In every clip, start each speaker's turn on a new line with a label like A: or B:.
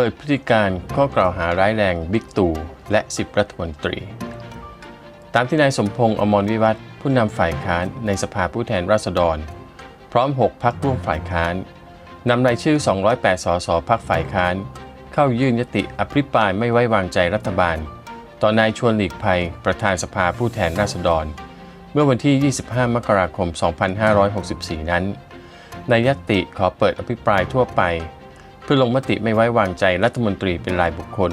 A: เปิดพฤติการข้อกล่าวหาร้ายแรงบิ๊กตู่และ10รัฐมนตรี ตามที่นายสมพงษ์อมรวิวัฒน์ผู้นำฝ่ายค้านในสภาผู้แทนราษฎร พร้อม 6 พักร่วมฝ่ายค้านนำรายชื่อ 208 สสพักฝ่ายค้าน เข้ายื่นยติอภิปรายไม่ไว้วางใจรัฐบาล ต่อนายชวนหลีกภัย ประธานสภาผู้แทนราษฎร เมื่อวันที่ 25 มกราคม 2564 นั้น ในยตติขอเปิดอภิปรายทั่วไป พื่อลงมติไม่ไว้วางใจรัฐมนตรีเป็นรายบุคคล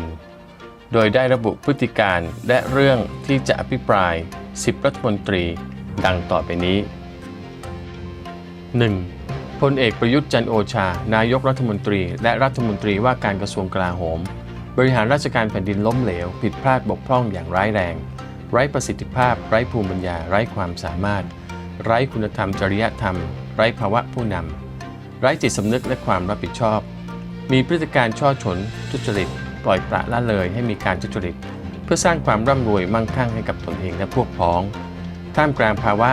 A: โดยได้ระบุพฤติการและเรื่องที่จะอภิปราย 10 รัฐมนตรีดังต่อไปนี้ 1. พลเอกประยุทธ์จันโอชา นายกรัฐมนตรี และรัฐมนตรีว่าการกระทรวงกลาโหม บริหารราชการแผ่นดินล้มเหลว ผิดพลาดบกพร่องอย่างร้ายแรง ไร้ประสิทธิภาพ ไร้ภูมิปัญญา ไร้ความสามารถ ไร้คุณธรรมจริยธรรม ไร้ภาวะผู้นำไร้จิตสำนึกและความรับผิดชอบ มีพฤติการช่อฉนทุจริต ปล่อยปละละเลยให้มีการทุจริต เพื่อสร้างความร่ำรวยมั่งคั่งให้กับตนเองและพวกพ้อง ท่ามกลางภาวะ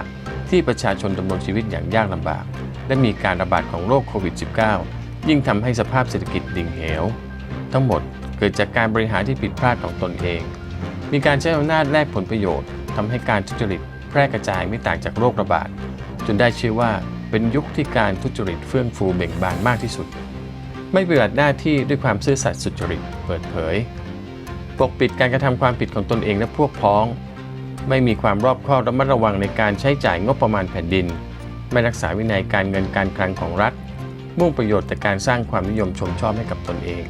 A: ที่ประชาชนดำรงชีวิตอย่างยากลำบาก และมีการระบาดของโรคโควิด -19 ยิ่งทำให้สภาพเศรษฐกิจดิ่งเหว ทั้งหมดเกิดจากการบริหารที่ผิดพลาดของตนเอง มีการใช้อำนาจแลกผลประโยชน์ทำให้การทุจริตแพร่กระจายไม่ต่างจากโรคระบาดจนได้ชื่อว่าเป็นยุคที่การทุจริตเฟื่องฟูเบ่งบานมากที่สุด ไม่ปฏิบัติหน้าที่ด้วยความซื่อสัตย์สุจริตเปิดเผย ปกปิดการกระทำความผิดของตนเองและพวกพ้อง ไม่มีความรอบคอบระมัดระวังในการใช้จ่ายงบประมาณแผ่นดิน ไม่รักษาวินัยการเงินการคลังของรัฐ มุ่งประโยชน์แต่การสร้างความนิยมชมชอบให้กับตนเอง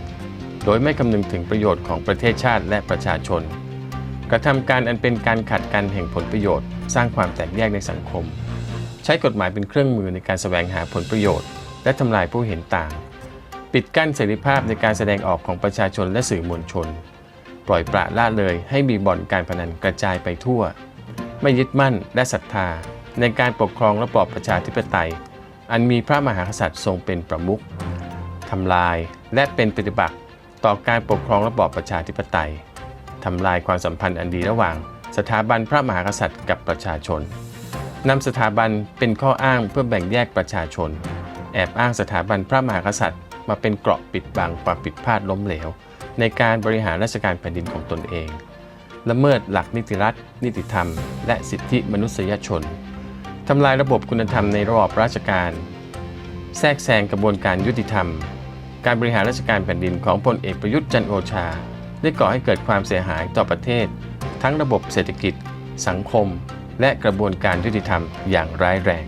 A: โดยไม่คำนึงถึงประโยชน์ของประเทศชาติและประชาชน กระทำการอันเป็นการขัดกันแห่งผลประโยชน์ สร้างความแตกแยกในสังคม ใช้กฎหมายเป็นเครื่องมือในการแสวงหาผลประโยชน์ และทำลายผู้เห็นต่าง ปิดกั้นเสรีภาพในการแสดงออกของประชาชนและสื่อมวลชน ปล่อยปละละเลยให้มีบ่อนการพนันกระจายไปทั่ว ไม่ยึดมั่นและศรัทธาในการปกครองระบอบประชาธิปไตย อันมีพระมหากษัตริย์ทรงเป็นประมุขทำลายและเป็นปฏิบัติต่อการปกครองระบอบประชาธิปไตยทำลายความสัมพันธ์อันดีระหว่างสถาบันพระมหากษัตริย์กับประชาชนนำสถาบันเป็นข้ออ้างเพื่อแบ่งแยกประชาชน แอบอ้างสถาบันพระมหากษัตริย์ มาเป็นเกราะปิดบังความผิดพลาดล้มเหลว ในการบริหารราชการแผ่นดินของตนเอง ละเมิดหลักนิติรัฐ นิติธรรม และสิทธิมนุษยชนทำลายระบบคุณธรรมในระบอบราชการ แทรกแซงกระบวนการยุติธรรม การบริหารราชการแผ่นดินของพลเอกประยุทธ์จันโอชา ได้ก่อให้เกิดความเสียหายต่อประเทศ ทั้งระบบเศรษฐกิจ สังคม และกระบวนการยุติธรรมอย่างร้ายแรง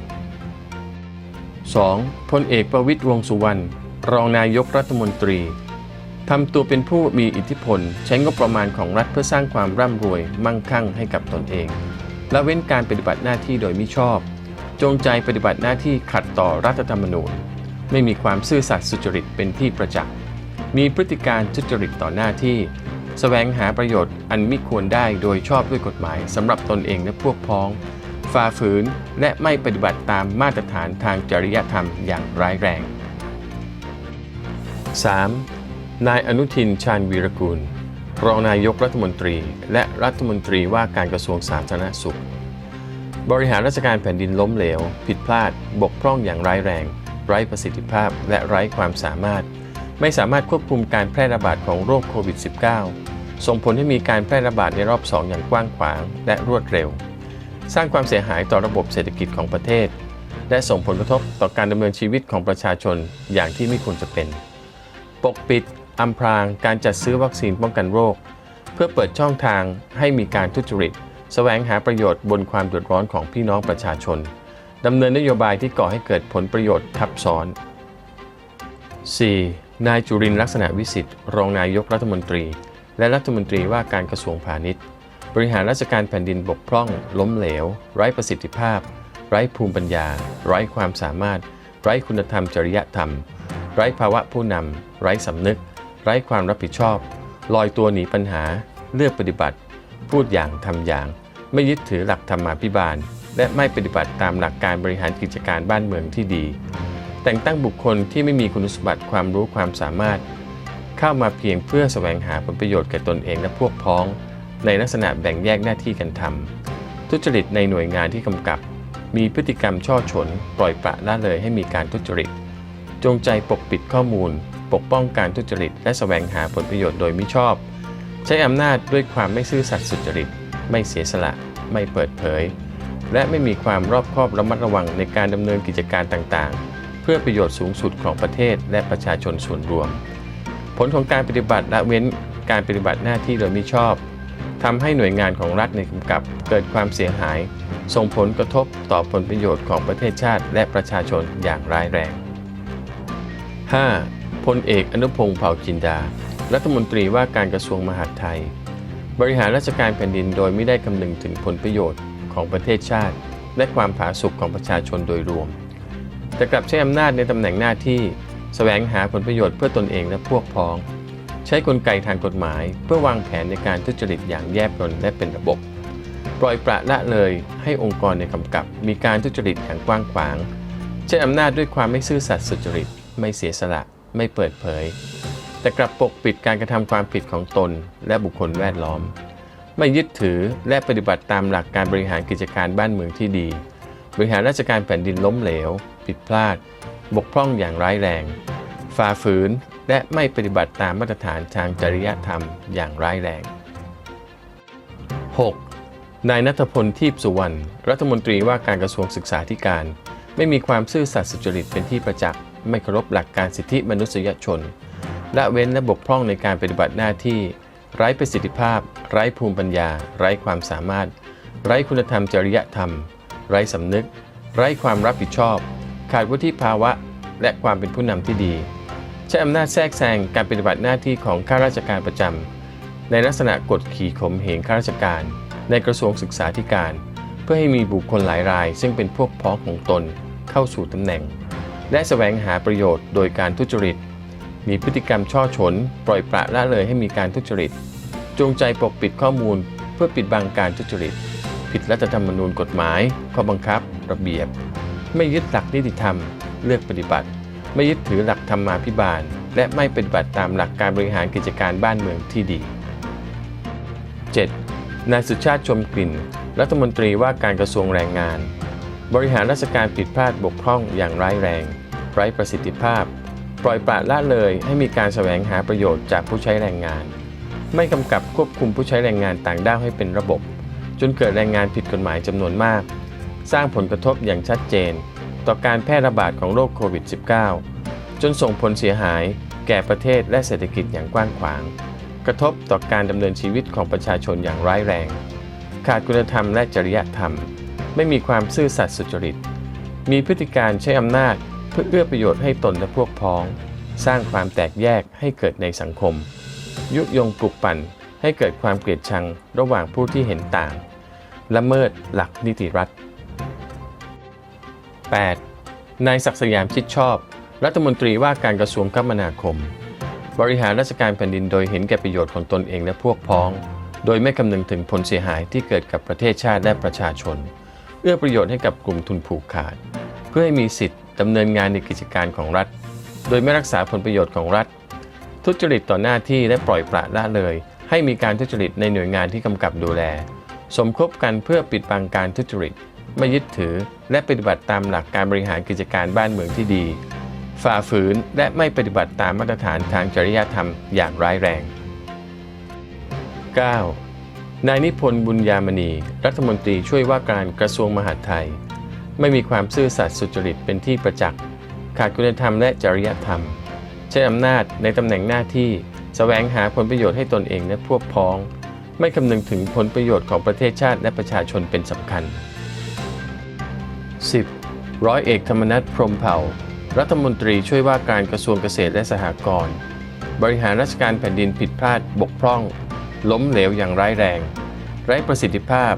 A: 2. พลเอกประวิตรวงสุวรรณ รองนายกรัฐมนตรีทำตัวเป็นผู้มีอิทธิพล ใช้งบประมาณของรัฐเพื่อสร้างความร่ำรวยมั่งคั่งให้กับตนเองและเว้นการปฏิบัติหน้าที่โดยมิชอบ จงใจปฏิบัติหน้าที่ขัดต่อรัฐธรรมนูญ ไม่มีความซื่อสัตย์สุจริตเป็นที่ประจักษ์มีพฤติการทุจริตต่อหน้าที่แสวงหาประโยชน์อันมิควรได้โดยชอบด้วยกฎหมายสำหรับตนเองและพวกพ้องฝ่าฝืนและไม่ปฏิบัติตามมาตรฐานทางจริยธรรมอย่างร้ายแรง 3. นายอนุทินชาญวีรกูล รองนายกรัฐมนตรีและรัฐมนตรีว่าการกระทรวงสาธารณสุข บริหารราชการแผ่นดินล้มเหลว ผิดพลาด บกพร่องอย่างร้ายแรง ไร้ประสิทธิภาพและไร้ความสามารถ ไม่สามารถควบคุมการแพร่ระบาดของโรคโควิด -19 ส่งผลให้มีการแพร่ระบาดในรอบ 2 อย่างกว้างขวาง และรวดเร็ว สร้างความเสียหายต่อระบบเศรษฐกิจของประเทศและส่งผลกระทบต่อการดำเนินชีวิตของประชาชนอย่างที่ไม่ควรจะเป็น ปกปิดอำพรางการจัดซื้อวัคซีนป้องกันโรค เพื่อเปิดช่องทางให้มีการทุจริตแสวงหาประโยชน์บนความเดือดร้อนของพี่น้องประชาชนดำเนินนโยบายที่ก่อให้เกิดผลประโยชน์ทับซ้อน 4. นายจุรินลักษณะวิสิทธิ์รองนายกรัฐมนตรี และรัฐมนตรีว่าการกระทรวงพาณิชย์ บริหารราชการแผ่นดินบกพร่อง ล้มเหลว ไร้ประสิทธิภาพ ไร้ภูมิปัญญา ไร้ความสามารถ ไร้คุณธรรมจริยธรรม ไร้ภาวะผู้นำ ไร้สำนึก ไร้ความรับผิดชอบ ลอยตัวหนีปัญหา เลือกปฏิบัติ พูดอย่างทำอย่าง ไม่ยึดถือหลักธรรมาภิบาล และไม่ปฏิบัติตามหลักการบริหารกิจการบ้านเมืองที่ดี แต่งตั้งบุคคลที่ไม่มีคุณสมบัติความรู้ความสามารถ เข้ามาเพียงเพื่อแสวงหาผลประโยชน์แก่ตนเองและพวกพ้อง ในลักษณะแบ่งแยกหน้าที่กันทำทุจริตในหน่วยงานที่กำกับ มีพฤติกรรมช่อฉน ปล่อยปละละเลยให้มีการทุจริต จงใจปกปิดข้อมูล ปกป้องการทุจริต และแสวงหาผลประโยชน์โดยมิชอบ ใช้อำนาจด้วยความไม่ซื่อสัตย์สุจริต ไม่เสียสละ ไม่เปิดเผย และไม่มีความรอบคอบระมัดระวังในการดำเนินกิจการต่างๆ เพื่อประโยชน์สูงสุดของประเทศและประชาชนส่วนรวม ผลของการปฏิบัติละเว้นการปฏิบัติหน้าที่โดยมิชอบทำให้หน่วยงานของรัฐในกำกับเกิดความเสียหาย ส่งผลกระทบต่อผลประโยชน์ของประเทศชาติและประชาชนอย่างร้ายแรง 5. พลเอกอนุพงศ์เผ่าจินดา รัฐมนตรีว่าการกระทรวงมหาดไทย บริหารราชการแผ่นดินโดยไม่ได้คำนึงถึงผลประโยชน์ของประเทศชาติ และความผาสุกของประชาชนโดยรวม แต่กลับใช้อำนาจในตำแหน่งหน้าที่แสวงหาผลประโยชน์เพื่อตนเองและพวกพ้อง ใช้กลไกทางกฎหมาย เพื่อวางแผนในการทุจริตอย่างแยบยลและเป็นระบบ ปล่อยปละละเลยให้องค์กรในกำกับ มีการทุจริตอย่างกว้างขวาง ใช้อำนาจด้วยความไม่ซื่อสัตย์สุจริต ไม่เสียสละ ไม่เปิดเผย แต่กลับปกปิดการกระทำความผิดของตนและบุคคลแวดล้อม ไม่ยึดถือและปฏิบัติตามหลักการบริหารกิจการบ้านเมืองที่ดี บริหารราชการแผ่นดินล้มเหลว ผิดพลาด บกพร่องอย่างร้ายแรง ฝ่าฝืนและไม่ปฏิบัติตามมาตรฐานทางจริยธรรมอย่างร้ายแรง 6. นายนัทพลทีพสุวรรณรัฐมนตรีว่าการกระทรวงศึกษาธิการ ไม่มีความซื่อสัตย์สุจริตเป็นที่ประจักษ์ ไม่เคารพหลักการสิทธิมนุษยชน ละเว้นและบกพร่องในการปฏิบัติหน้าที่ ไร้ประสิทธิภาพ ไร้ภูมิปัญญา ไร้ความสามารถ ไร้คุณธรรมจริยธรรม ไร้สำนึก ไร้ความรับผิดชอบ ขาดวุฒิภาวะ และความเป็นผู้นำที่ดี ใช้อำนาจแทรกแซงการปฏิบัติหน้าที่ของข้าราชการประจำในลักษณะกดขี่ข่มเหงข้าราชการ ในกระทรวงศึกษาธิการ เพื่อให้มีบุคคลหลายราย ซึ่งเป็นพวกพ้องของตนเข้าสู่ตำแหน่ง และแสวงหาประโยชน์โดยการทุจริต มีพฤติกรรมช่อฉน ปล่อยปละละเลยให้มีการทุจริต จงใจปกปิดข้อมูล เพื่อปิดบังการทุจริต ผิดรัฐธรรมนูญกฎหมาย ข้อบังคับ ระเบียบ ไม่ยึดหลักนิติธรรม เลือกปฏิบัติ ไม่ยึดถือหลักธรรมาภิบาล และไม่ปฏิบัติตามหลักการบริหารกิจการบ้านเมืองที่ดี 7. นายสุชาติชมกลิ่น รัฐมนตรีว่าการกระทรวงแรงงาน บริหารราชการผิดพลาดบกพร่องอย่างร้ายแรง ไร้ประสิทธิภาพ ปล่อยปละละเลยให้มีการแสวงหาประโยชน์จากผู้ใช้แรงงาน ไม่กำกับควบคุมผู้ใช้แรงงานต่างด้าวให้เป็นระบบ จนเกิดแรงงานผิดกฎหมายจำนวนมาก สร้างผลกระทบอย่างชัดเจน ต่อการแพร่ระบาดของโรคโควิด -19 จนส่งผลเสียหาย แก่ประเทศและเศรษฐกิจอย่างกว้างขวาง กระทบต่อการดำเนินชีวิตของประชาชนอย่างร้ายแรง ขาดคุณธรรมและจริยธรรม ไม่มีความซื่อสัตย์สุจริต มีพฤติการใช้อำนาจเพื่อเอื้อประโยชน์ให้ตนและพวกพ้อง สร้างความแตกแยกให้เกิดในสังคม ยุยงปลุกปั่นให้เกิดความเกลียดชังระหว่างผู้ที่เห็นต่าง ละเมิดหลักนิติรัฐ 8. นายศักสยามชิดชอบ รัฐมนตรีว่าการกระทรวงคมนาคม บริหารราชการแผ่นดินโดยเห็นแก่ประโยชน์ของตนเองและพวกพ้อง โดยไม่คำนึงถึงผลเสียหายที่เกิดกับประเทศชาติและประชาชน เอื้อประโยชน์ให้กับกลุ่มทุนผูกขาด เพื่อให้มีสิทธิ์ดำเนินงานในกิจการของรัฐ โดยไม่รักษาผลประโยชน์ของรัฐ ทุจริตต่อหน้าที่และปล่อยปละละเลย ให้มีการทุจริตในหน่วยงานที่กำกับดูแล สมคบกันเพื่อปิดบังการทุจริตไม่ยึดถือและปฏิบัติตามหลักการบริหารกิจการบ้านเมืองที่ดี ฝ่าฝืนและไม่ปฏิบัติตามมาตรฐานทางจริยธรรมอย่างร้ายแรง 9. นายนิพนธ์บุญญามณี รัฐมนตรีช่วยว่าการกระทรวงมหาดไทย ไม่มีความซื่อสัตย์สุจริตเป็นที่ประจักษ์ ขาดคุณธรรมและจริยธรรม ใช้อำนาจในตำแหน่งหน้าที่แสวงหาผลประโยชน์ให้ตนเองและพวกพ้อง ไม่คำนึงถึงผลประโยชน์ของประเทศชาติและประชาชนเป็นสำคัญ 10. ร้อยเอกธรรมนัฐพรมเผ่า รัฐมนตรีช่วยว่าการกระทรวงเกษตรและสหกรณ์บริหารราชการแผ่นดินผิดพลาดบกพร่อง ล้มเหลวอย่างร้ายแรง ไร้ประสิทธิภาพ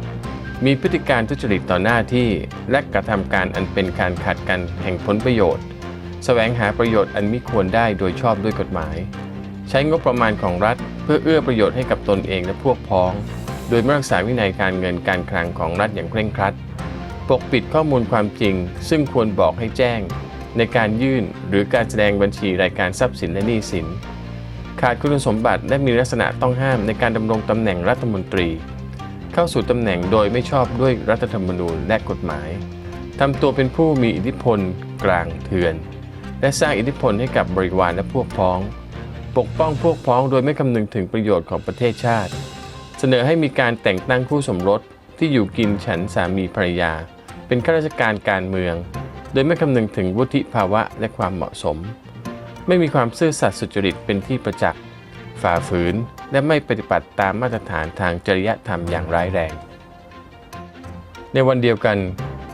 A: มีพฤติการทุจริตต่อหน้าที่ และกระทำการอันเป็นการขัดกันแห่งผลประโยชน์ แสวงหาประโยชน์อันมิควรได้โดยชอบด้วยกฎหมาย ใช้งบประมาณของรัฐ เพื่อเอื้อประโยชน์ให้กับตนเองและพวกพ้อง โดยไม่รักษาวินัยการเงินการคลังของรัฐอย่างเคร่งครัด ปกปิดข้อมูลความจริง ซึ่งควรบอกให้แจ้ง ในการยื่นหรือการแสดงบัญชีรายการทรัพย์สินและหนี้สิน ขาดคุณสมบัติและมีลักษณะต้องห้ามในการดำรงตำแหน่งรัฐมนตรี เข้าสู่ตำแหน่งโดยไม่ชอบด้วยรัฐธรรมนูญและกฎหมายทำตัวเป็นผู้มีอิทธิพลกลางเถื่อนและและสร้างอิทธิพลให้กับบริวารและพวกพ้อง ปกป้องพวกพ้องโดยไม่คำนึงถึงประโยชน์ของประเทศชาติ เสนอให้มีการแต่งตั้งคู่สมรสที่อยู่กินฉันสามีภรรยา เป็นข้าราชการการเมือง โดยไม่คำนึงถึงวุฒิภาวะและความเหมาะสม ไม่มีความซื่อสัตย์สุจริตเป็นที่ประจักษ์ฝ่าฝืน และไม่ปฏิบัติตามมาตรฐานทางจริยธรรมอย่างร้ายแรง ในวันเดียวกัน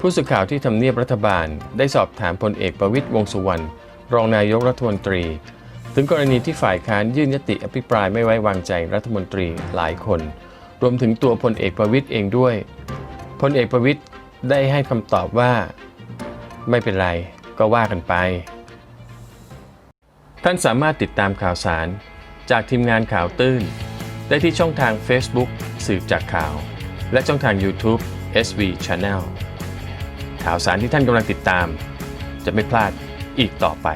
A: ผู้สื่อข่าวที่ทำเนียบรัฐบาล ได้สอบถามพลเอกประวิตยวงสุวรรณรองนายกรัฐมนตรี ถึงกรณีที่ฝ่ายค้านยื่นยติอภิปรายไม่ไว้วางใจรัฐมนตรีหลายคน รวมถึงตัวพลเอกประวิตยเองด้วยพลเอกประวิตยได้ให้คำตอบว่า ไม่เป็นไรก็ว่ากันไป ท่านสามารถติดตามข่าวสาร จากทีมงานข่าวตื้น ได้ที่ช่องทาง Facebook สืบจากข่าว และช่องทาง YouTube SV Channel ข่าวสารที่ท่านกำลังติดตาม จะไม่พลาดอีกต่อไป